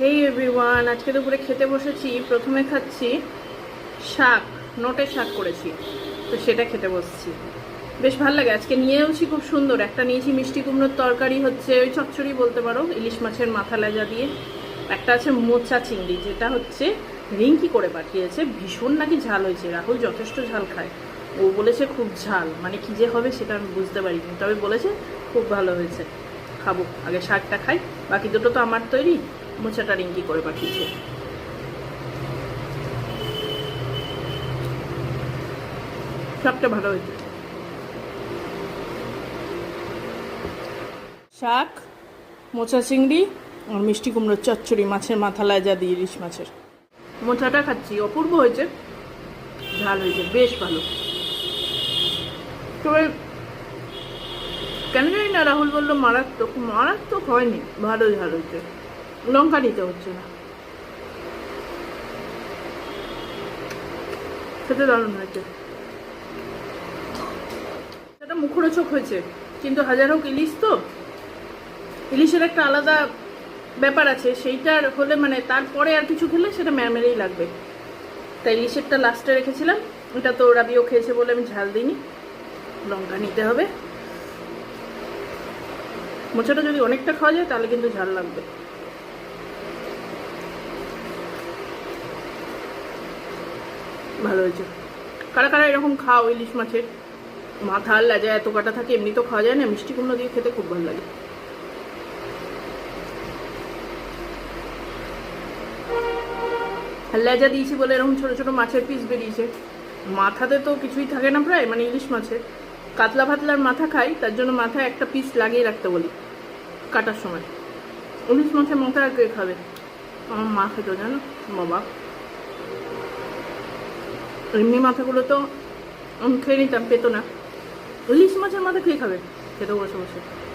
হেই everyone আজকে দুপুরে খেতে বসেছি, প্রথমে খাচ্ছি শাক নোটের শাক করেছি, তো সেটা খেতে বসছি। বেশ ভালো লাগে, আজকে নিয়েওছি খুব সুন্দর, একটা নিয়েছি মিষ্টি কুমড়োর তরকারি হচ্ছে ওই চচ্চড়ি বলতে পারো, ইলিশ মাছের মাথা লেজা দিয়ে, একটা আছে মোচা চিংড়ি, যেটা হচ্ছে রিঙ্কি করে পাঠিয়েছে, ভীষণ নাকি ঝাল হয়েছে, রাহুল যথেষ্ট ঝাল খায়। ও বলেছে খুব ঝাল মানে কি যে হবে সেটা আমি বুঝতে পারিনি, তবে বলেছে খুব ভালো হয়েছে, খাব, আগে শাকটা খাই, বাকি দুটো তো আমার তৈরি মোচাটা রিঙ্কি করে পাঠিয়েছে। সবটা ভালো হয়েছে। শাক মোচা চিংড়ি আর মিষ্টি কুমড়োর চচ্চড়ি মাছের মাথা লাজা দিয়ে ইলিশ মাছের। মোচাটা খাচ্ছি অপূর্ব হয়েছে। ঝাল হয়েছে বেশ ভালো। তবে কেন জানি না রাহুল বলল মারাত্মক মারাত্মক হয়নি ভালো ঝাল হয়েছে। লঙ্কা নিতে হচ্ছে। না খেতে দারুণ হয়েছে। সেটা মুখরোচক হয়েছে, কিন্তু হাজার হোক ইলিশ তো। ইলিশের একটা আলাদা ব্যাপার আছে, সেইটার হলে মানে তারপরে আর কিছু খেলে সেটা ম্যামেরেই লাগবে। তাই ইলিশেরটা লাস্টে রেখেছিলাম, এটা তো রাবিও খেয়েছে বলে আমি ঝাল দিইনি। লঙ্কা নিতে হবে। মোচাটা যদি অনেকটা খাওয়া যায় তাহলে কিন্তু ঝাল লাগবে। ভালো হয়েছে। কারা কারা এরকম খাও ইলিশ মাছের? মাথা আর লেজা এত কাটা থাকে, এমনি তো খাওয়া যায় না, মিষ্টি কুমড়ো দিয়ে খেতে খুব ভালো লাগে। লেজা দিয়েছি বলে এরকম ছোট ছোট মাছের পিস বেরিয়েছে। মাথাতে তো কিছুই থাকে না প্রায় মানে ইলিশ মাছের। কাতলা ফাতলার মাথা খাই, তার জন্য মাথায় একটা পিস লাগিয়ে রাখতে বলি, কাটার সময়। ইলিশ মাছের মাথা কে খাবে? আমার মা খেতো, জানো? বাবা। এমনি মাথাগুলো তো খেয়ে নিতাম, পেতো না। ইলিশ মাছের মাথা খেয়ে খাবে? খেতে বসে বসে।